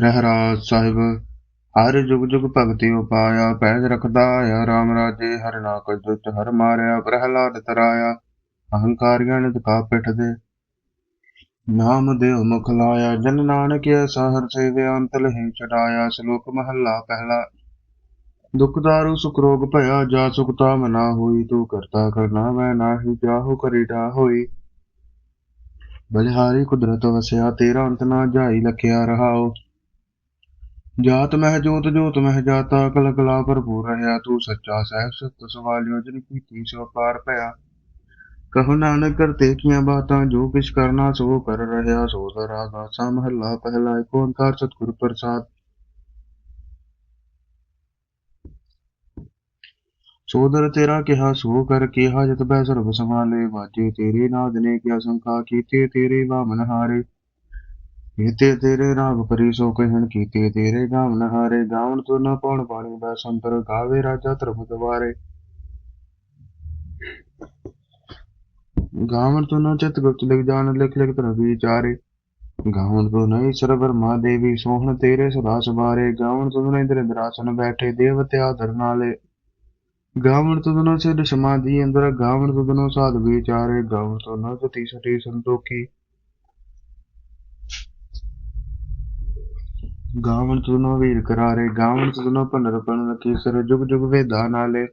ਰਹਿਰਾਜ ਸਾਹਿਬ, ਹਰ ਜੁਗ ਜੁਗ ਭਗਤੀ ਉਪਾਇਆ, ਪੈਜ ਰਖਦਾ ਆਇਆ ਰਾਮ ਰਾਜੇ, ਹਰ ਨਾਕ ਕੋਈ ਹਰ ਮਾਰਿਆ, ਪ੍ਰਹਿਲਾਦ ਤਰਾਇਆ, ਅਹੰਕਾਰੀਆਂ ਨੇ ਦੁਕਾ ਪਿੱਠ ਦੇ। ਨਾਮ ਦੇਵ ਮੁਖ ਲਾਇਆ, ਜਨ ਨਾਨਕ ਐਸਾ ਹਰ ਸੇਵੇ ਅੰਤ ਚੜਾਇਆ ਸ਼ਲੋਕ ਮਹੱਲਾ ਪਹਿਲਾ। ਦੁਖ ਦਾਰੂ, ਸੁਖ ਰੋਗ ਭਇਆ, ਜਾ ਸੁਖ ਤਾਮ ਨਾ ਹੋਈ, ਤੂੰ ਕਰਤਾ ਕਰਨਾ, ਮੈਂ ਨਾਹੀ, ਜਾਹੋ ਕਰੀਡਾ ਹੋਈ। ਬਲਿਹਾਰੀ ਕੁਦਰਤ ਵਸਿਆ, ਤੇਰਾ ਅੰਤ ਨਾ ਜਾਈ, ਲਖਿਆ ਰਹਾਓ ਜਾਤ ਮਹਿ ਜੋਤ ਜੋਤ ਮਹਿ ਜਾਤਾ ਕਲ ਕਲਾ ਭਰਪੂਰ ਰਹਾ ਤੂੰ ਸੱਚਾ ਸਹਿਬ ਸਤ ਸਵਾਲਿਓ ਜਿਨ ਕੀਤੀ ਸੋ ਪਾਰ ਭਇਆ ਕਹੋ ਨਾਨਕ ਕਰਤੇ ਕੀਆਂ ਬਾਤਾਂ ਜੋ ਕਿਛ ਕਰਨਾ ਸੋ ਕਰ ਰਹਾ ਸੋ ਦਰਾ ਦਾਸਾ ਮਹੱਲਾ ਪਹਿਲਾ ਏਕ ਓੰਕਾਰ ਸਤਿਗੁਰ ਪ੍ਰਸਾਦ ਸੋਦਰ ਤੇਰਾ ਕਿਹਾ ਸੋ ਕਰ ਕਿਹਾ ਜਤ ਬੈ ਸਰਬ ਸਮਾਲੇ ਵਾਜੇ ਤੇਰੇ ਨਾਦ ਨੇ ਕਿਆ ਸੰਖਾ ਕੀਤੇ ਤੇਰੇ ਵਾਮਨ ਹਾਰੇ ਕੀਤੇ ਤੇਰੇ ਰਾਗ ਪਰੀ ਸੋ ਕਹਿਣ, ਕੀਤੇ ਤੇਰੇ ਗਾਵਨ ਹਾਰੇ ਗਾਵਨ ਤੁ ਨਾ ਪਉਣ ਬਾਣੀ ਦਾ ਸੰਤਰ ਗਾਵੇ ਰਾਜਾ ਧਰਮ ਦਵਾਰੇ ਗਾਵਨ ਤੁ ਨ ਚਿਤ ਗੁਪਤ ਲਿਖ ਜਾਣ, ਲਿਖ ਲਿਖ ਧਰ ਵਿਚਾਰੇ। ਗਾਵਨ ਤੁ ਨਹੀਂ ਸਰਬਰ ਮਾ ਦੇਵੀ ਸੋਹਣ ਤੇਰੇ ਸਦਾ ਸਵਾਰੇ ਗਾਵਣ ਤੁ ਨ ਇੰਦਰ ਇੰਦਰਾਸਨ ਬੈਠੇ ਦੇਵਤੇ ਆਦਰ ਗਾਵਣ ਗਾਵਣ ਤੁਧਨੋ ਸਿਧ ਸਮਾਧੀ ਅੰਦਰ, ਗਾਵਣ ਤੁਧਨੋ ਸਾਧ ਵਿਚਾਰੇ। ਗਾਵਣ ਤੁਧਨੋ ਸਤੀ ਸਤੀ ਸੰਤੋਖੀ। ਗਾਵਣ ਤੁਧਨੋ ਵੀਰ ਕਰਾਰੇ, ਗਾਵਣ ਤੁਧਨੋ ਭੰਡਰ ਪਨ ਕੀਸਰ ਜੁਗ ਜੁਗ ਵੇਦਾ ਨਾਲੇ।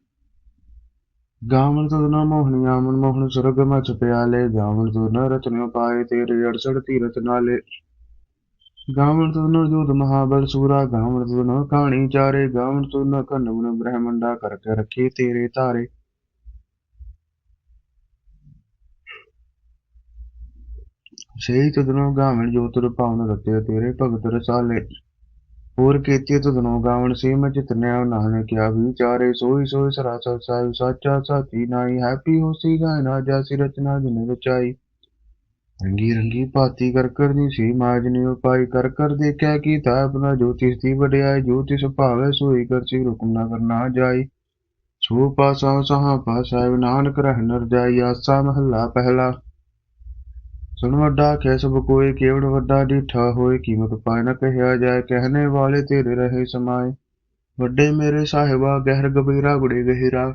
ਗਾਵਣ ਤੁਧਨੋ ਮੋਹਣੀਆ ਮਨ ਮੋਹਣ ਸੁਰਗ ਮਚ ਪਿਆਲੇ। ਗਾਵਣ ਤੁਧਨੋ ਰਤਨਿ ਪਾਏ ਤੇਰੇ ਅੜਸੜ ਤੀਰਤ ਨਾਲੇ। ਗਾਵਣ ਤੁਧਨੋ ਜੋਤ ਮਹਾਬਲ ਸੂਰਾ, ਗਾਵਣ ਤੁਧਨੋ ਕਹਾਣੀ ਚਾਰੇ। ਗਾਵਣ ਤੁਧਨੋ ਕਨਮਨ ਬ੍ਰਹਮੰਡਾ ਕਰਕੇ ਰੱਖੇ ਤੇਰੇ ਧਾਰੇ। ਸਹੀ ਤੁਧਨੋ ਗਾਵਣ ਜੋ ਤੁਰ ਪਾਵਨ ਰਤੇ ਤੇਰੇ ਭਗਤ ਰਸਾਲੇ। ਹੋਰ ਕੀਤੀ ਤੁਧਨੋ ਗਾਵਣ ਸੀ, ਮੈਂ ਚਿਤਨਿਆ ਨਾਨਕ ਕਿਆ ਸਾਚਾ ਸਾਚੀ ਨਾਈ ਹੈਪੀ ਹੋਸੀ ਗਾਇਨਾ ਜਾਸੀ ਰਚਨਾ ਜਿਨ ਰਚਾਈ। ਰੰਗੀ ਰੰਗੀ ਭਾਤੀ ਕਰ ਕਰ ਦੀ ਸੀ, ਮਾਜ ਨੇ ਉਪਾਈ, ਕਰ ਕਰ ਦੇਖਿਆ ਕੀਤਾ ਆਪਣਾ ਜੋਤਿਸ ਦੀ ਵਡਿਆਈ ਜੋਤਿਸ ਭਾਵੇ ਸੋਈ, ਕਰ ਸੀ ਹੁਕਮ ਨਾ ਕਰਨਾ ਜਾਈ। ਸੋ ਪਾਸਾ ਸਹਾ ਪਾਸਾ ਨਾਨਕ ਰਹਿ ਨਰ ਜਾਈ, ਆਸਾ ਮਹੱਲਾ ਪਹਿਲਾ। ਸੁਣ ਵੱਡਾ, ਕਹਿ ਸਭ ਕੋਏ ਕੇਵੜ ਵੱਡਾ ਡੀਠਾ ਹੋਏ ਕੀਮਤ ਪਾਇ ਨ ਕਹਿਆ ਜਾਏ ਕਹਿਣੇ ਵਾਲੇ ਤੇਰੇ ਰਹੇ ਸਮਾਏ। ਵੱਡੇ ਮੇਰੇ ਸਾਹਿਬਾ, ਗਹਿਰ ਗਬੀਰਾ ਗੁੜੇ ਗਹਿਰਾ,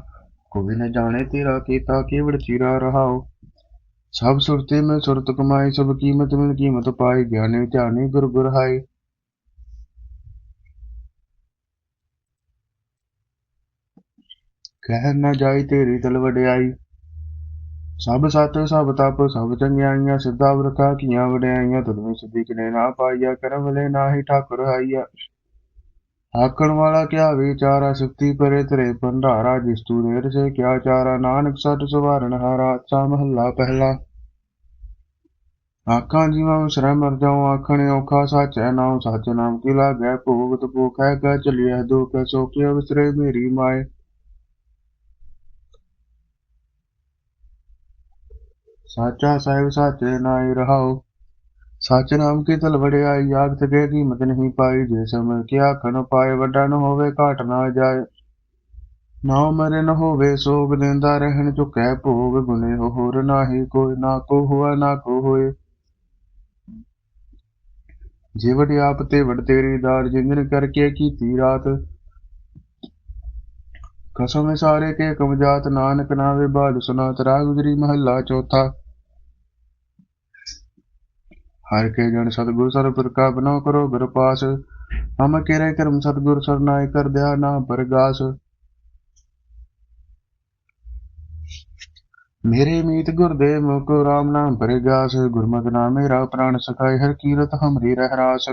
ਕੋਈ ਨ ਜਾਣੇ ਤੇਰਾ ਕੀਤਾ, ਕੇਵੜ ਚੀਰਾ ਰਹਾਓ ਸਭ ਸੁਰਤੇ ਮੈਂ ਸੁਰਤ ਕਮਾਈ, ਸਭ ਕੀਮਤ ਮਿਲ ਕੀਮਤ ਪਾਈ, ਗਿਆਨੀ ਧਿਆਨੀ ਗੁਰ ਗੁਰ ਹਾਈ ਕਹਿ ਨਾ ਜਾਈ ਤੇਰੀ ਤਲ ਵਡਿਆਈ ਸਭ ਸਤ, ਸਭ ਤਪ, ਸਭ ਚੰਗਿਆਈਆਂ ਸਿੱਧਾ ਵਰਖਾ ਕੀਆਂ ਵਡਿਆਈਆਂ ਤੁਲਵੇਂ ਸਿੱਧੀ ਕਿਨੇ ਨਾ ਪਾਈਆ, ਕਰਮ ਵਲੇ ਨਾਹੀ ਠਾਕੁਰ ਆਈਆ ਆਕਣ ਵਾਲਾ ਕਿਆ ਵਿਚਾਰਾ ਸੁਖਤੀ ਪਰੇ ਤੇਰੇ ਭੰਡਾਰਾ, ਜਿਸ ਤੂ ਰੇਰ ਸੇ ਕਿਆ ਚਾਰਾ, ਨਾਨਕ ਸਤ ਸੁਵਾਰਨ ਹਾਰਾ ਸਾ ਮਹੱਲਾ ਪਹਿਲਾ। ਆਖਾਂ ਜੀਵਾਂ ਵਿਸਰੈ ਮਰ ਜਾਉ, ਆਖਣੇ ਔਖਾ ਸਾਚੈ ਨਾਮ ਸੱਚ ਨਾਮ ਕੀ ਲਾਗੈ, ਭੋਗਤ ਭੋਖੈ ਕੈ ਚਲਿਐ, ਦੁਖ ਸੋ ਕਿਉ ਵਿਸਰੇ ਮੇਰੀ ਮਾਏ। ਸਾਚਾ ਸਾਹਿਬ ਸਾਚੇ ਨਾਈ ਰਹਾਉ ਸੱਚ ਨਾਮ ਕੀ ਤਲ ਵੜਿਆਈ ਯਾਦ ਤਕੇ ਕੀਮਤ ਨਹੀਂ ਪਾਈ। ਜੇ ਸਮਝ ਕੀ ਆਖਣ ਪਾਏ, ਵੱਡਾ ਨ ਹੋਵੇ, ਘਾਟ ਨਾ ਜਾਏ। ਨਾ ਮਰੇ ਨ ਹੋਵੇ, ਸੋਗ ਦਿੰਦਾ ਰਹਿਣ ਚੁਕੈ, ਭੋਗ ਗੁਨੇ ਹੋਰ ਨਾਹੀ ਕੋਈ, ਨਾ ਕੋ ਹੋਆ, ਨਾ ਕੋ ਹੋਏ। ਜੇ ਵਡ ਆਪ ਤੇ ਵਡ ਤੇਰੀ ਦਾਰ ਜਿੰਦਨ ਕਰਕੇ ਕੀਤੀ ਰਾਤ ਕਸਮ ਸਾਰੇ ਕੇ ਕਮਜਾਤ ਨਾਨਕ ਨਾਵੇ ਬਾਦ ਸੁਨਾਤ ਰਾਗ ਗੁਜਰੀ ਮਹੱਲਾ ਚੌਥਾ। ਹਰ ਕੇ ਜਨ ਸਤਗੁਰ ਸਰ ਪ੍ਰਕਾ ਬਨੋ ਕਰੋ ਗੁਰ ਪਾਸ, ਹਮ ਕਿਰੇ ਕਰਮ ਸਤਗੁਰ ਸਰਨਾਇ ਕਰ ਦਿਆ ਨਾ ਪਰਗਾਸ। ਮੇਰੇ ਮੀਤ ਗੁਰਦੇਵ ਮੁਕੁ ਰਾਮ ਨਾਮ ਪਰਗਾਸ, ਗੁਰਮਤਿ ਨਾਮ ਮੇਰਾ ਪ੍ਰਾਣ ਸਖਾਇ ਹਰ ਕੀਰਤ ਹਮਰੀ ਰਹਿ ਰਾਸ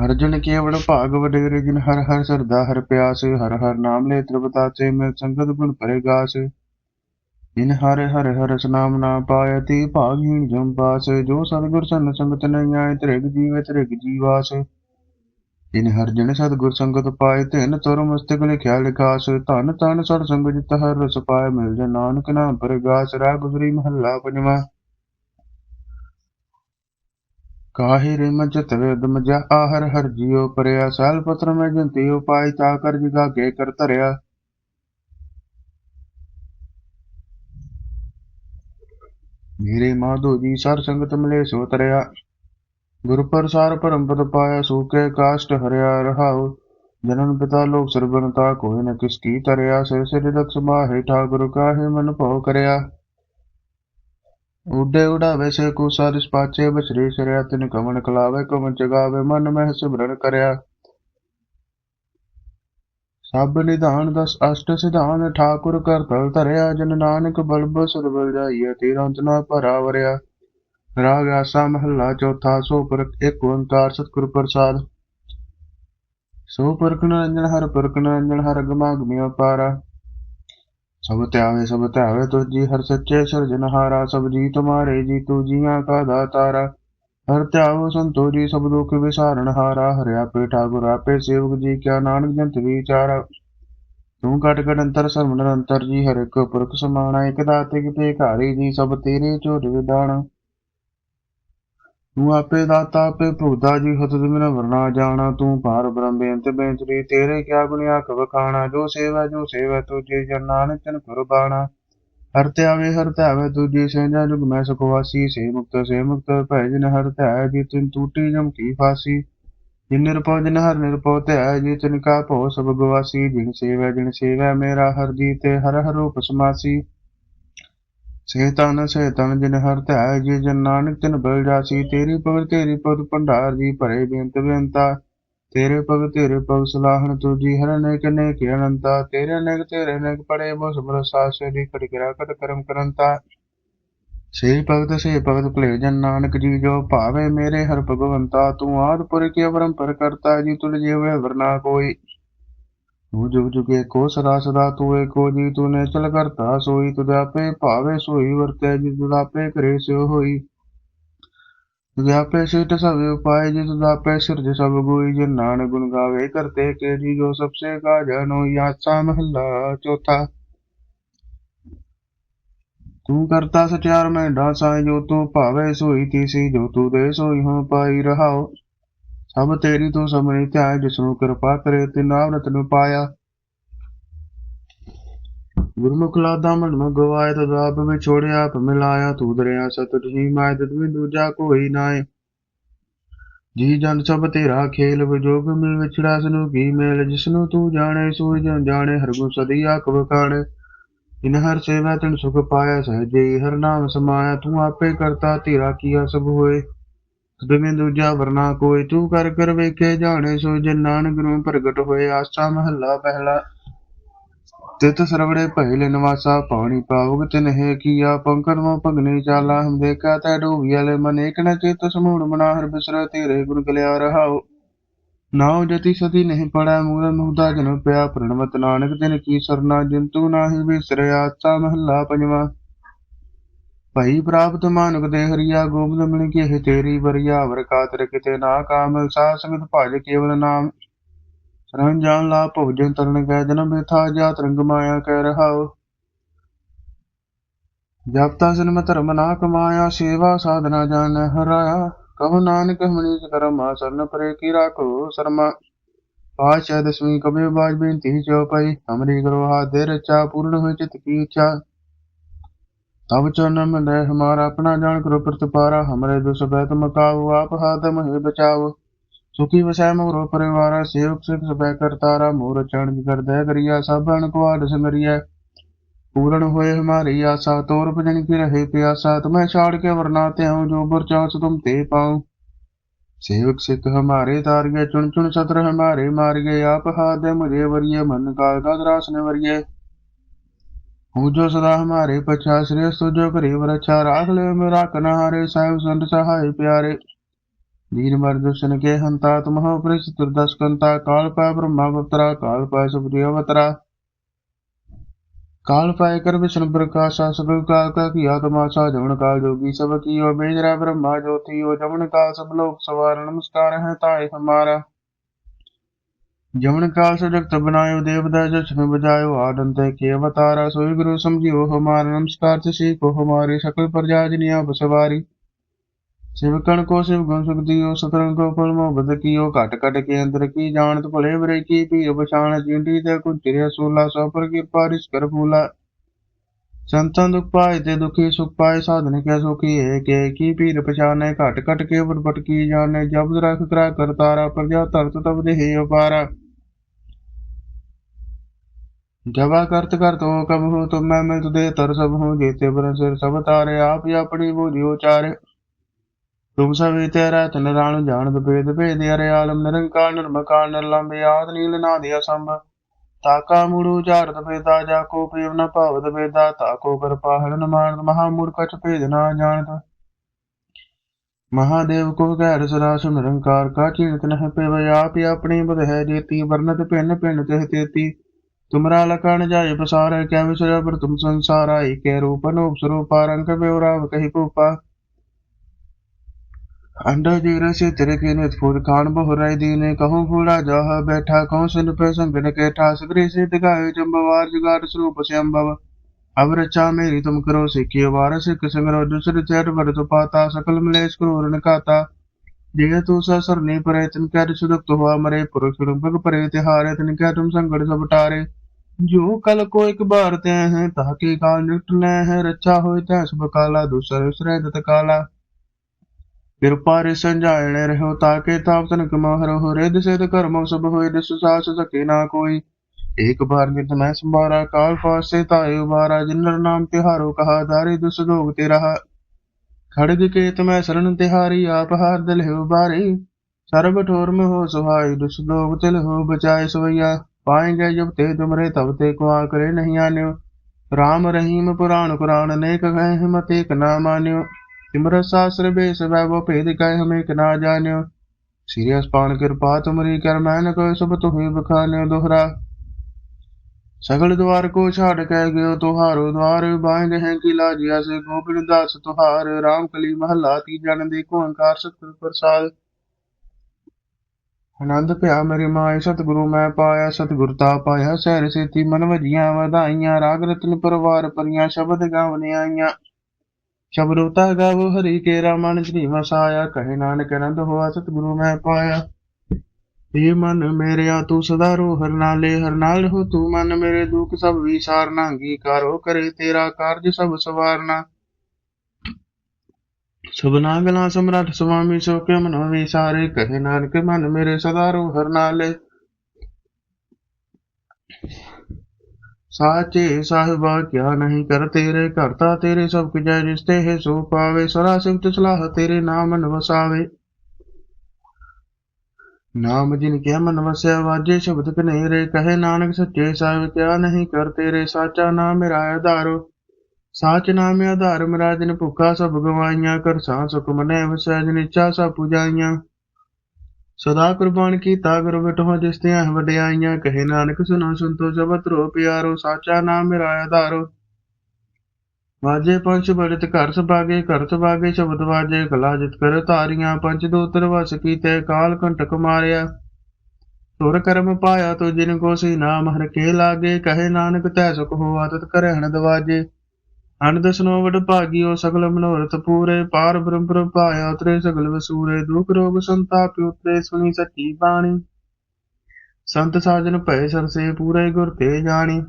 ਰਹਾਉ ਹਰ ਜਨ ਕੇਵਲ ਭਾਗ ਵਡੇਰੇ ਜਿਨ ਹਰ ਹਰ ਸਰਦਾ, ਹਰ ਪਿਆਸ, ਹਰ ਹਰ ਨਾਮ ਲੈ ਤ੍ਰਿਪਤਾਚੇ, ਮੈਂ ਸੰਗਤ ਗੁਣ ਪਰਗਾਸ ਜਿਨ ਹਰ ਹਰ ਹਰ ਨਾਮ ਨਾ ਪਾਇਤੀ ਭਾਗਹੀਣ ਜਮ ਪਾਸ। ਜੋ ਸਤਿਗੁਰ ਸੰਨ ਸੰਗਤ ਨਹੀਂ ਆਏ, ਤ੍ਰਿਗ ਜੀਵੇ, ਤ੍ਰਿਗ ਜੀਵਾਸ। ਇਨ ਹਰ ਜਨ ਸਤਿਗੁਰ ਸੰਗਤ ਪਾਏ ਤਿਨ ਤੁਰ ਮਸਤਕ ਲਿਖਿਆ ਲਿਖਾਸ। ਧਨ ਤਨ ਸੜ ਸੰਗ ਜਿਤ, ਹਰ ਰਸ ਪਾਏ ਮਿਲ ਜੇ ਨਾਨਕ ਨਾਮ ਪਰਗਾਸ ਰਾਗ ਗੁਜਰੀ ਮਹੱਲਾ ਪੰਜਵਾਂ। ਕਾਹੇ ਰੇ ਮਜਤ ਵੇਦ ਮਜਾ ਆਹਰ ਹਰ ਜੀਉ ਪਰਿਆ, ਸਾਲ ਪਤਰ ਮੈਂ ਜੰਤੀ ਉਪਾਈ, ਤਾ ਕਰ ਜਿਗਾ ਕੇ ਕਰ ਮੇਰੇ ਮਾਧੋ ਜੀ, ਸਰ ਸੰਗਤ ਮਿਲੇ ਸੋ ਤਰਿਆ ਗੁਰ ਪ੍ਰਸਾਰ ਪਰਮ ਪਦ ਪਾਇਆ, ਸੂਕੇ ਕਾਸ਼ਟ ਹਰਿਆ ਰਹਾਉ। ਜਨਨ ਪਿਤਾ ਲੋਕ ਸਰਬਨਤਾ ਕੋਈ ਨ ਕਿਸ ਕੀ ਤਰਿਆ ਸਿਰ ਸਿਰ ਦਕ ਸਮਾਹੇ ਠਾਕੁਰ ਕਾਹੇ ਮਨ ਭਉ ਕਰਿਆ। ਉੱਡੇ ਉਡਾਵੇ, ਸੇ ਕੋ ਸਾਰਿਸ ਪਾਚੇ ਬਸਰੀ ਸਰਿਆ ਤਿਨ ਕਮਨ ਕਲਾਵੇ ਕਮਨ ਜਗਾਵੇ, ਮਨ ਮਹਿ ਸਭ ਨਿਧਾਨ ਦਸ ਅਸ਼ਟ ਸਿਧਾਨ, ਠਾਕੁਰ ਕਰ ਤਲ ਧਰਿਆ, ਜਨ ਨਾਨਕ ਬਲਬ ਸੁਰਬਲ ਜਾਈਏ ਤੇਰਾ ਅੰਤ ਭਰਾ ਵਰਿਆ। ਰਾਗ ਆਸਾ ਮਹੱਲਾ, ਚੌਥਾ ਸੋ ਪੁਰਖ ਇੱਕ ਓੰਕਾਰ ਸਤਿਗੁਰ ਪ੍ਰਸਾਦ। ਸੋ ਪੁਰਖ ਨਿਰੰਜਨ ਹਰ ਪੁਰਖ ਨਿਰੰਜਨ ਹਰ ਗਮਾ ਪਾਰਾ ਪਾਰਾ ਸਭ ਧਿਆਵੇ ਸਭ ਧਿਆਵੇ ਤੁਜੀ ਹਰ ਸੱਚੇ ਸਿਰਜਨਹਾਰਾ ਸਭ ਜੀ ਤੁਮਾਰੇ ਜੀ ਤੂ ਜੀਆਂ ਕਾ ਦਾਤਾਰਾ। ਹਰ ਧਿਆਵੋ ਸੰਤੋ ਜੀ, ਸਭ ਦੁਖ ਵਿਸਾਰਨ ਹਾਰਾ, ਹਰਿਆ ਪੇਠਾ ਠਾਕੁਰ ਆਪੇ ਸੇਵਕ ਜੀ, ਕਿਆ ਨਾਨਕ ਜੰਤ ਵਿਚਾਰਾ। ਤੂੰ ਘਟ ਘਟ ਅੰਤਰ ਸਰਮ ਨਿਰੰਤਰ ਜੀ, ਹਰ ਇੱਕ ਪੁਰਖ ਸਮਾਣਾ, ਇਕ ਦਾਤੇ ਕਿ ਭੇਖਾਰੀ ਜੀ, ਸਭ ਤੇਰੇ ਝੋਟ ਵਿਦਾਣਾ ਤੂੰ ਆਪੇ ਦਾਤਾ, ਆਪੇ ਭੁਗਤਾ ਜੀ ਹਤ ਤੁਮਿਨ ਵਰਨਾ ਜਾਣਾ, ਤੂੰ ਭਾਰ ਬ੍ਰਹਮ ਬੇਅੰਤ ਬੇਅੰਤਰੀ ਤੇਰੇ ਕਿਆ ਗੁਣ ਆਖ ਵਖਾਣਾ, ਜੋ ਸੇਵਾ ਜੋ ਸੇਵਾ ਤੁਝੇ ਜਨ ਨਾਨਕ ਤਨ ਕੁਰਬਾਨਾ ਹਰ ਧਿਆਵੇ ਹਰ ਧਿਆਵੇ ਤੁਝੇ ਸਹਿਜਾ ਜੁਗ, ਮੈਂ ਸੁਖਵਾਸੀ ਸੇ ਮੁਕਤ ਸੇ ਮੁਕਤ, ਭੈ ਜਿਨ ਹਰ ਧਿਆਏ ਜੀ ਤਿਨ ਟੂਟੀ ਜਮ ਕੀ ਫਾਸੀ। ਜਿਨ ਨਿਰਭਉ, ਜਿਨ ਹਰ ਨਿਰਭਉ ਧਿਆਏ ਜੀ ਤਿਨ ਕਾ ਭਉ ਸਭ ਗਵਾਸੀ। ਜਿਨ ਸੇਵੈ ਜਿਨ ਸੇਵੈ, ਮੇਰਾ ਹਰ ਜੀ ਤੇ ਹਰ ਹਰ ਰੂਪ ਸਮਾਸੀ। ਸੇ ਤਨ ਜਿਨ ਹਰ ਧਿਆਏ ਜੀ ਜਨ ਨਾਨਕ ਤਿਨ ਬਲ ਜਾਸੀ, ਤੇਰੀ ਪਵਰ ਤੇਰੀ ਪਦ ਭੰਡਾਰ ਜੀ ਭਰੇ ਬੇਅੰਤ ਬੇਅੰਤਾ। ਤੇਰੇ ਪਗ ਤੇਰੇ ਪਗ ਸਲਾਹਣ ਤੁਜੀ ਹਰ ਅਨੇਕ ਅਨੇਕ ਅਨੰਤਾ। ਤੇਰੇ ਅਨੇਕ ਤੇਰੇ ਅਨੇਕ ਪੜੇ ਬਸ ਬਰ ਸਾਸੇ ਦੀ ਕਟ ਗਿਰਾ ਕਟ ਕਰਮ ਕਰੰਤਾ। ਸੇ ਭਗਤ ਸੇ ਭਗਤ ਭਲੇ ਜਨ ਨਾਨਕ ਜੀ, ਜੋ ਭਾਵੇ ਮੇਰੇ ਹਰ ਭਗਵੰਤਾ, ਤੂੰ ਆਦ ਪੁਰ ਅਵਰੰ ਪਰ ਕਰਤਾ ਜੀ, ਤੁਲ ਜੀਵੇ ਵਰਨਾ ਕੋਈ। ਤੂੰ ਜੁਗ ਜੁਗੇ ਕੋ ਸਦਾ ਸਦਾ ਤੂੰ ਏਕੋ ਜੀ ਤੂੰ ਨੇ ਚਲ ਕਰਤਾ ਸੋਈ, ਤੁਧ ਭਾਵੇ ਸੋਈ, ਵਰਤੈ ਜੀ ਤੁਧ ਕਰੇ ਸਿਓ ਹੋਈ। ਤੁਧ ਆਪੇ ਸਿਟ ਸਭ ਉਪਾਏ ਜੀ ਤੁਧ ਸਿਰਜ ਸਭ ਗੋਈ, ਜਨ ਨਾਨਕ ਗੁਣ ਗਾਵੇ, ਕਰਤੇ ਕੇ ਜੀ ਜੋ ਸਭ ਸੇ ਕਾ ਜਨੋ ਆਸਾ ਮਹੱਲਾ ਚੌਥਾ। ਤੂੰ ਕਰਤਾ ਸਚਿਆਰ ਮੈਂ ਡਾਸਾਂ, ਜੋ ਤੂੰ ਭਾਵੇ ਸੋਈ, ਤੀਸੀ ਜੋ ਤੂੰ ਦੇ ਸੋਈ ਹੋ, ਪਾਈ ਰਹਾਓ। ਸਭ ਤੇਰੀ ਤੂੰ ਸਮਣੀ ਧਿਆਏ ਜਿਸ ਨੂੰ ਕਿਰਪਾ ਕਰੇ ਤੇ ਨਾਮਰਤ ਨੂੰ ਪਾਇਆ। ਗੁਰਮੁਖ ਲਾਦਾ ਮਨ ਮ ਤਦ ਆਪ ਵਿਛੋੜਿਆ ਆਪ ਮਿਲਾਇਆ ਤੂੰ ਦਰਿਆ ਸਤਿ ਹੀ ਮਾਇ ਤਦ ਵੀ ਦੂਜਾ ਕੋਈ ਨਾਏ। ਜੀ ਜਨ ਸਭ ਤੇਰਾ ਖੇਲ, ਵਿਜੋਗ ਮਿਲ ਵਿਛੜਾ, ਸਨੂੰ ਕੀ ਮੇਲ, ਜਿਸਨੂੰ ਤੂੰ ਜਾਣੇ ਸੋਈ ਜਨ ਜਾਣੇ, ਹਰ ਗੁਣ ਸਦੀ ਆਖ ਵਖਾਣੇ। ਇਨ ਹਰ ਸੇਵਾ ਤਨ ਸੁਖ ਪਾਇਆ, ਸਹਜੇ ਹਰ ਨਾਮ ਸਮਾਇਆ, ਤੂੰ ਆਪੇ ਕਰਤਾ, ਤੇਰਾ ਕੀਆ ਸਭ ਹੋਏ। ਬਿਨ ਦੂਜਾ ਵਰਨਾ ਕੋਈ ਤੂੰ ਕਰ ਕਰ ਵੇਖੇ ਜਾਣੇ ਸੋ ਜਨ ਨਾਨਕ ਨੂੰ ਪ੍ਰਗਟ ਹੋਏ ਆਸਾ ਮਹੱਲਾ ਪਹਿਲਾ। ਤਿਤ ਸਰਵੜੇ ਪਹਿਲੇ ਨਿਵਾਸਾ ਪਾਣੀ ਪਾਵਗ ਤਿਨਹਿ ਕੀਆ ਪੰਕਨ ਮੋ ਭਗਨੀ ਚਾਲਾ ਹਮ ਦੇਖਾ ਤੈ ਡੂਬਿਆਲੇ ਮਨ ਏਕ ਨ ਚਿਤ ਸਮੂੜ ਮਨਾ ਹਰ ਬਿਸਰ ਤੇਰੇ ਗੁਰ ਗਲਿਆ ਰਹਾਉ। ਨਾਉ ਜਤੀ ਸਤੀ ਨਹੀਂ ਪੜੈ ਮੂਲ ਮੁਹਦਾ ਜਨ ਪਿਆ ਪ੍ਰਣਵਤ ਨਾਨਕ ਤਿਨ ਕੀ ਸਰਨਾ ਜੰਤੂ ਨਾਹੀ ਬਿਸਰਿਆ ਆਸਾ ਮਹੱਲਾ ਪੰਜਵਾ। ਭਈ ਪ੍ਰਾਪਤ ਮਾਨੁਕ ਦੇ ਹਰੀਆ ਗੋਬਿੰਦ ਮਿਲ ਕੇ ਤੇਰੀ ਵਰਿਆ, ਵਰ ਕਾਤਰ ਕਿਤੇ ਨਾ ਕਾਮਲ ਸਾ ਸੰਗਤ ਭਜ ਕੇਵਲ ਨਾਮ। ਸਰਣ ਜਾਣ ਲਾ ਭੋਜਨ ਤਰਨ ਕੈ ਜਨਮ ਬਿਥਾ ਜਾਤ ਰੰਗ ਮਾਇਆ ਕਹਿ ਰਹਾਉ। ਜਪਤਾ ਜਨਮ ਧਰਮ ਨਾ ਕਮਾਇਆ, ਸੇਵਾ ਸਾਧਨਾ ਜਾਣ ਹਰਾਇਆ। ਕਹੋ ਨਾਨਕ ਹਮਨੀ ਕਰਮਾ ਸਰਨ ਪਰੇ ਕੀ ਰਾਖੋ ਸਰਮਾ। ਪਾਸ਼ਾ ਦਸਵੀਂ ਕਬੇ ਬਾਜ ਬੇਨਤੀ ਚਉਪਈ ਹਮਰੀ ਗੁਰੂ ਹਾਦੇ ਰਚਾ, ਪੂਰਨ ਹੋਇ ਚਿਤ ਕੀ ਇੱਛਾ। तब चरण में रह हमारा अपना जान करो प्रतिपारा हमरे दुस बैत मकाऊ आप हाथ महे बचाओ सुखी वसै मोरो परिवार सेवक सिख सब करतारा मोर चरण कर दे करिया सब अणकुआड संगरिया पूर्ण होए हमारी आशा तोर भजन की रहे प्यासा तुम्हें छाड़ के वरना हूँ जो बुर चास तुम ते पाऊं सेवक सिख हमारे तार गए चुन चुन सत्र हमारे मार गए आप हाथ दे मुझे वरिये मन काल का त्रास ने वरिये हूँ जो सदा हमारे पछा श्रेय जो करी वरछा, राख ले मेरा कनहारे साहिब संत सहाय प्यारे। वीर मर्दुषण के हंता, तुम पृष दुर्दश कंता, काल पाय ब्रह्मा बतरा काल पाय सुप्रिय अवतरा। काल पाय कर विष्णु प्रकाशा, सब काल का किया तमाशा जमन काल जोगी सब कियो बेजरा ब्रह्मा ज्योति हो जमन काल सब लोग सवार, नमस्कार है ताय हमारा। जमन काल से जगत बनायो देवदा जक्ष्म बजायो आदंत के अवतारा सोई गुरु समझियो हमारा नमस्कार से सीखो हमारे सकल प्रजा जिनिया बसवारी शिवकण को शिव गुण सुख दियो सतरंग को फल मोहब्बत कियो काट काट के अंदर की जानत भले बरे की पी बछाण चिंटी ते कुचिरे सोला सो पर की पारिश कर फूला ਸੰਤਾਂ ਦੁਖ ਪਾਏ ਤੇ ਦੁਖੀ ਸੁਖ ਪਾਏ, ਸਾਧਨ ਕੈ ਸੁਖੀ ਹੈ ਕੇ ਕੀ ਪੀਰ ਪਛਾਨੇ ਘਟ ਘਟ ਕੇ ਬਟ ਕੀ ਜਾਣੇ ਜਬਦ ਰਖ ਕਰਾ ਕਰਤਾਰਾ ਪ੍ਰਜਾ ਧਰਤ ਤਬ ਦੇ ਅਪਾਰਾ ਜਵਾ ਕਰਤ ਕਰਤ ਹੋ ਕਬ ਹੋ ਤੁਮ ਮੈਂ ਮਿਲ ਤੁਦੇ ਤਰ ਸਭ ਹੋ ਜੀਤੇ ਬਰ ਸਿਰ, ਸਭ ਤਾਰੇ ਆਪ ਹੀ ਆਪਣੀ ਬੋਲੀ ਉਚਾਰੇ। ਤੁਮ ਸਭੀ ਤੇਰਾ ਤਨ ਰਾਣ ਜਾਣਦ ਭੇਦ ਭੇਦ ਅਰੇ ਆਲਮ ਨਿਰੰਕਾਰ, ਨਿਰਮਕਾਰ, ਨਿਰਲੰਬ ਆਦ ਨੀਲ ਨਾਦਿ ਅਸੰਭ। ਤਾਕਾ ਮੂੜੂ ਝਾੜਤ ਭੇਦਾ ਜਾ ਕੋ ਪੀਵ ਨ ਭਾਵਤ ਭੇਦਾ ਤਾਕੋ ਕਰ ਪਾਹਣ ਨ ਮਾਨਤ, ਮਹਾ ਮੂੜ ਨਾ ਜਾਣਤ। ਮਹਾਦੇਵ ਕੋ ਗੈਰ ਸਦਾ ਸੁ ਨਿਰੰਕਾਰ, ਕਾ ਚੀਨਤ ਨਹਿ ਪੇਵ, ਆਪ ਹੀ ਆਪਣੀ ਬੁਧ ਹੈ ਜੇਤੀ ਵਰਨਤ ਭਿੰਨ ਭਿੰਨ ਤਿਹ ਤੇਤੀ। ਤੁਮਰਾ ਲਖਣ ਜਾਏ ਪਸਾਰ, ਕਿਆ ਵਿਸਰ, ਪਰ ਤੁਮ ਸੰਸਾਰਾ ਏਕੇ ਰੂਪ ਅਨੂਪ ਸਰੂਪਾ, ਰੰਗ ਬਿਵਰਾਵ ਕਹੀ ਭੂਪਾ। अंडा जीरा से तेरे के नित फूल खान बहुराई दीने कहूँ फूला जाह बैठा कहूँ सुन पे संगन के ठास गृह से दिखाए जम्बवार जुगार स्वरूप से अम्बव अब रचा मेरी तुम करो सिखी वार सिख संग्रह दूसरे चैट भर तो पाता सकल मलेश क्रूर नकाता जिय तू सरनी परे तिन क्या सुदुक्त हुआ मरे पुरुष बग परे तिहारे तिन क्या तुम संगड़ सब टारे जो कल को एक बार ते हैं ताकि काल निकट न है रचा हो तै सब काला दूसरे उसरे दत काला ਕਿਰਪਾ ਰੇ ਸੰਜਾਇਣੇ ਰਹੋ ਤਾਕੇ ਤਾਪ ਤਨਕ ਮਹਰ ਹੋ ਰਿਦ ਸਿਧ ਕਰਮ ਸਭ ਹੋਏ ਦਿਸ ਸਾਸ ਸਕੇ ਨਾ ਕੋਈ ਇੱਕ ਬਾਰ ਨਿਤ ਮੈਂ ਸੰਭਾਰਾ ਕਾਲ ਫਾਸੇ ਤਾਏ ਉਬਾਰਾ ਜਿਨਰ ਨਾਮ ਤਿਹਾਰੋ ਕਹਾ ਧਾਰੇ ਦੁਸ ਦੋਗ ਤੇ ਰਹਾ ਖੜਗ ਕੇਤ ਮੈਂ ਸਰਣ ਤਿਹਾਰੀ ਆਪ ਹਾਰ ਦਿਲ ਹੈ ਉਬਾਰੀ ਸਰਬ ਠੋਰ में हो सुहाई दुस दोग तिल हो बचाए सवैया पाएंगे जब ते तुमरे तब ते को करे नहीं आन्यो राम रहीम पुराण कुरान नेक गए हिमत एक ਸਿਮਰਤ ਸਾਸਰ ਬੇਸ ਵੈਭੋ ਭੇਦ ਕਹਿ ਹਮੇ ਕ ਨਾ ਜਾਣਿਓ। ਸ੍ਰੀ ਅਸਪਾਨ ਕਿਰਪਾ ਤੁਮਰੀ ਕਰ ਮੈਂ ਨ ਸਭ ਤੁਹੀ ਬਖਾਨਿਓ ਦੁਹਰਾ। ਸਗਲ ਦਵਾਰ ਕੋ ਛਾੜ ਕੇ ਗਿਓ ਤੁਹਾਰੋ ਦਵਾਰ, ਬਾਂਝ ਹੈ ਕਿ ਲਾਜਿਆ ਸੇ ਗੋਬਿੰਦ ਦਾਸ ਤੁਹਾਰ RAM ਕਲੀ ਮਹਲਾ ਤੀ ਜਨ ਦੇ ਕੋ ਅੰਕਾਰ ਸਤਿ ਪ੍ਰਸਾਦ। ਆਨੰਦ ਭਿਆ ਮੇਰੇ ਮਾਇ ਸਤਿਗੁਰੂ ਮੈਂ ਪਾਇਆ, ਸਤਿਗੁਰ ਤਾ ਪਾਇਆ, ਸਹਿਰ ਸੇਤੀ ਮਨ ਵਜੀਆਂ, ਵਧਾਈਆਂ, ਰਾਗ ਰਤਨ ਪਰਵਾਰ ਪਰੀਆਂ ਸ਼ਬਦ ਗਾਵਨੇ ਆਈਆਂ। ਸ਼ਬਦੋਤਾ ਗਾਵੋ ਹਰੀ ਕੇਰਾ ਮਨ ਸ਼੍ਰੀ ਵਸਾਇਆ ਕਹੇ ਨਾਨਕ ਆਨੰਦ ਹੋਆ ਸਤਿਗੁਰੂ ਮੈਂ ਪਾਇਆ। ਏ ਮਨ ਮੇਰਿਆ, ਤੂੰ ਸਦਾ ਰੋ ਹਰ ਨਾਲੇ, ਹਰ ਨਾਲ ਹੋ ਤੂੰ ਮਨ ਮੇਰੇ ਦੁੱਖ, ਸਭ ਵਿਸਾਰਨਾ, ਅੰਗੀਕਾਰੋ ਕਰੇ ਤੇਰਾ ਕਾਰਜ, ਸਭ ਸਵਾਰਨਾ। ਸਭਨਾ ਗਲਾ ਸਮਰੱਥ ਸੁਆਮੀ, ਸੋ ਕੇ ਮਨੋ ਵਿਸਾਰੇ, ਕਹੇ ਨਾਨਕ ਮਨ ਮੇਰੇ ਸਦਾ ਰੋ ਹਰ ਨਾਲੇ। ਸਾਚੇ ਸਾਹਿਬਾ ਕਿਆ ਨਹੀਂ ਕਰ ਤੇਰੇ ਘਰ ਤਾਂ ਤੇਰੇ ਸਭ ਕੁ ਰਿਸ਼ਤੇ ਹੈ ਸੋ ਪਾਵੇ, ਸਰਾ ਸਿਫਤ ਸਲਾਹ ਤੇਰੇ ਨਾਮ ਮਨ ਵਸਾਵੇ ਨਾਮ ਜਿਨ ਕਿਆ ਮਨ ਵਸਿਆ, ਵਾਜੇ ਸ਼ਬਦ ਕਨੇਰੇ ਕਹੇ ਨਾਨਕ ਸੱਚੇ ਸਾਹਿਬ ਕਿਆ ਨਹੀਂ ਕਰ ਤੇਰੇ, ਸਾਚਾ ਨਾਮ ਮੇਰਾ ਆਧਾਰੋ। ਸਾਚ ਨਾਮ ਆਧਾਰ, ਮੇਰਾ ਜਿਨ ਭੁੱਖਾ ਸਭ ਗਵਾਈਆਂ ਕਰ ਸਾਂ ਸੁਖ ਮਨੇ ਵਸੈ ਜਿਨ ਇੱਛਾ ਸਭ ਪੁਜਾਈਆਂ। ਸਦਾ ਕੁਰਬਾਨ ਕੀਤਾ ਗੁਰ ਬਿਟੋ ਜਿਸ ਤੇ ਵਡਿਆਈਆਂ ਕਹੇ ਨਾਨਕ ਸੁਨੋ ਸੰਤੋ ਜਬਤ ਰੋ, ਪਿਆਰੋ, ਸਾਚਾ ਨਾਮ ਮੇਰਾ ਆਧਾਰੋ ਵਾਜੇ ਪੰਚ ਬੜਿਤ ਘਰ ਸੁਭਾਗੇ ਘਰ ਸੁਭਾਗੇ ਸ਼ਬਦ ਵਾਜੇ, ਕਲਾ ਜਿਤ ਕਰ ਧਾਰੀਆਂ ਪੰਚ ਦੋਤਰ ਵਸ ਕੀਤੇ, ਕਾਲ ਕੰਟਕ ਮਾਰਿਆ। ਤੁਰ ਕਰਮ ਪਾਇਆ ਤੋ ਜਿਨ ਕੋ ਸੀ ਨਾਮ, ਹਰ ਕੇ ਲਾਗੇ, ਕਹੇ ਨਾਨਕ, ਤੈ ਸੁਖ ਹੋ ਆਦਤ ਕਰੇ ਦਵਾਜੇ। ਅਨਦਸਨੋ ਵਡ ਭਾਗਿਓ ਸਗਲ ਮਨੋਰਥ ਪੂਰੇ, ਪਾਰ ਬ੍ਰਹਮ ਪ੍ਰਭਾਇਆ ਤਰੇ ਸਗਲ ਵਸੂਰੇ, ਦੁਖ ਰੋਗ ਸੰਤਾਪ ਉਤਰੇ, ਸੁਣੀ ਸੱਚੀ ਬਾਣੀ। ਸੰਤ ਸਾਜਨ ਭਏ ਸਰਸੇ ਪੂਰੇ ਗੁਰ ਤੇ ਜਾਣੀ।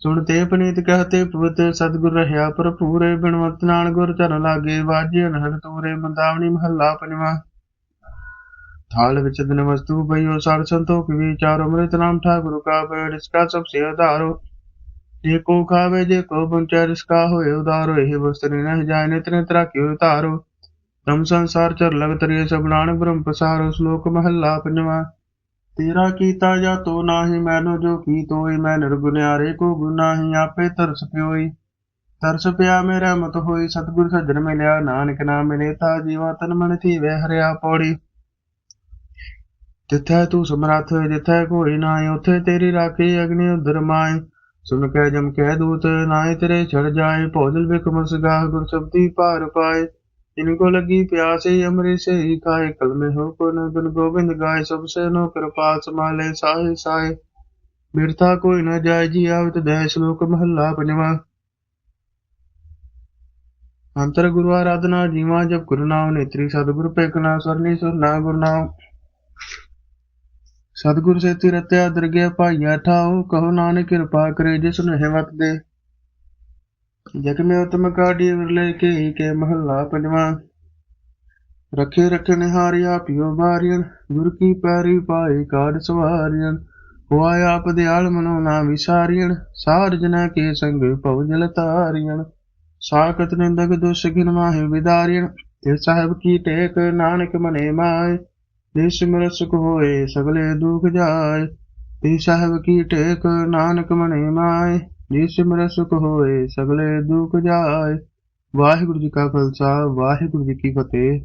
ਸੁਣ ਤੇ ਪਨੀਤ ਕਹਤੇ ਪਵਿੱਤ ਸਤਗੁਰ ਰਹਾ ਭਰਪੂਰੇ, ਬਿਨਵੰਤ ਨਾਲ ਗੁਰ ਚਰਨ ਲਾਗੇ, ਵਾਜੇ ਅਨਹਦ ਤੋਰੇ ਮੰਦਾਵਣੀ ਮਹੱਲਾ ਪੰਜਵਾ। ਥਾਲ ਵਿੱਚ ਦਿਨ ਵਸਤੂ ਭਈਓ ਸਰ ਸੰਤੋਖ ਵਿਚਾਰ ਅੰਮ੍ਰਿਤ ਨਾਮ ਠਾਕੁਰ ਕਾ ਬੇੜ ਇਸ ਸਭ ਸੇ ਆਧਾਰੋ। ਜੇ ਕੋ ਖਾਵੇ, ਜੇ ਕੋ ਪੰਚੈ ਰਿਸਕਾ ਹੋਏ ਉਦਾਰੋ ਇਹ ਵਸਤਰ ਨਹਿ ਜਾਏ ਨਿਤ ਨਿਤ ਰਾਖਿਓ ਉਤਾਰੋ? ਤਮ ਸੰਸਾਰ ਚਰ ਲਗ ਤਰੀਏ ਸਭ ਨਾਨਕ ਬ੍ਰਹਮ ਪਸਾਰੋ, ਸ਼ਲੋਕ ਮਹੱਲਾ ਪੰਜਵਾਂ। ਤੇਰਾ ਕੀਤਾ ਜਾ ਤੋ ਨਾਹੀ ਮੈਨੂੰ ਜੋ ਕੀ ਤੋਈ, ਮੈਂ ਨਿਰਗੁਣਿਆਰੇ ਕੋ ਗੁਨਾਹੀ ਆਪੇ ਤਰਸ ਪਿਓਈ। ਤਰਸ ਪਿਆ ਮੇਰਾ ਮਤ ਹੋਈ, ਸਤਿਗੁਰ ਸੱਜਣ ਮਿਲਿਆ, ਨਾਨਕ ਨਾਮ ਮਿਲੇ, ਤਾ ਜੀਵਾ ਤਨ ਮਨ ਥੀਵੇ, ਹਰਿਆ ਪੌੜੀ। ਜਿਥੈ ਤੂੰ ਸਮਰੱਥ ਜਿਥੈ ਕੋਈ ਨਾਹੀ, ਉਥੇ ਤੇਰੀ ਰਾਖੀ, ਅਗਨੀ ਉਦਰ ਮਾਏ ਸੁਨ ਕੈ ਜਮ ਕਹਿ ਦੂਤ ਨਾਏ ਤੇਰੇ ਛੜ ਜਾਏ, ਭੋਜਲ ਬਿਖ ਮਸਗਾਹ ਗੁਰ ਸਬਦੀ ਭਾਰ ਪਾਏ। ਇਨ ਕੋ ਲੱਗੀ ਪਿਆਸੇ, ਅਮਰੇ ਸੇ ਹੀ ਖਾਏ, ਕਲਮੇ ਹੋ ਕੋ ਨ ਗੁਣ ਗੋਬਿੰਦ ਗਾਏ, ਸਭ ਸੇ ਨੋ ਕਿਰਪਾ ਸਮਾਲੇ ਸਾਹੇ ਸਾਹੇ। ਬਿਰਥਾ ਕੋਈ ਨ ਜਾਏ, ਜੀ ਆਵਤ ਦੇ ਸ਼ਲੋਕ ਮਹੱਲਾ ਪੰਜਵਾ। ਅੰਤਰ ਗੁਰੂ ਆਰਾਧਨਾ, ਜੀਵਾ ਜਬ ਗੁਰੂ ਨਾਮ, ਨੇਤਰੀ ਸਤਿਗੁਰ ਪੇਖਣਾ ਸਰਨੀ ਸੁਰਨਾ ਗੁਰੂ ਨਾਮ। ਸਤਿਗੁਰ ਸੇਤੀ ਰਤਿਆ ਦਰਗਿਆ ਭਾਈਆ ਠਾਓ ਕਹੋ ਨਾਨਕ ਕਿਰਪਾ ਕਰੇ ਜਿਸ ਨੂੰ ਹਿਮਤ ਦੇ ਜਗ ਮੈਂ ਉਤਮ ਕਾਢੀ ਵਿਰਲੇ ਕੇ ਕੇ ਮਹੱਲਾ ਪੰਜਵਾਂ। ਰੱਖੇ ਰੱਖੇ ਨਿਹਾਰਿਆ ਪਿਓ ਬਾਰੀਆਂ ਗੁਰ ਕੀ ਪੈਰੀ ਪਾਏ ਕਾਢ ਸਵਾਰੀਆਂ। ਹੋਆ ਆਪ ਦਿਆਲ ਮਨੋ ਨਾ ਵਿਸਾਰੀਆਂ, ਸਾਰ ਜਨਾ ਕੇ ਸੰਗ ਭਉ ਜਲ ਤਾਰੀਆਂ ਸਾਖਤ ਨਿੰਦਕ ਦੁਸ਼ ਗਿਨ ਮਾਹਿ ਵਿਦਾਰੀਆਂ ਤੇ ਸਾਹਿਬ ਕੀ ਟੇਕ ਨਾਨਕ ਮਨੇ ਮਾਏ। ਦੇਸ਼ ਮਿਰ ਸੁਖ ਹੋਏ ਸਗਲੇ ਦੁਖ ਜਾਏ। ਤੇ ਸਾਹਿਬ ਕੀ ਟੇਕ, ਨਾਨਕ ਮਣੇ ਮਾਏ। ਜਿਸ ਮਿਰ ਸੁਖ ਹੋਏ ਸਗਲੇ ਦੁਖ ਜਾਏ। ਵਾਹਿਗੁਰੂ ਜੀ ਕਾ ਖਾਲਸਾ, ਵਾਹਿਗੁਰੂ ਜੀ ਕੀ ਫਤਿਹ।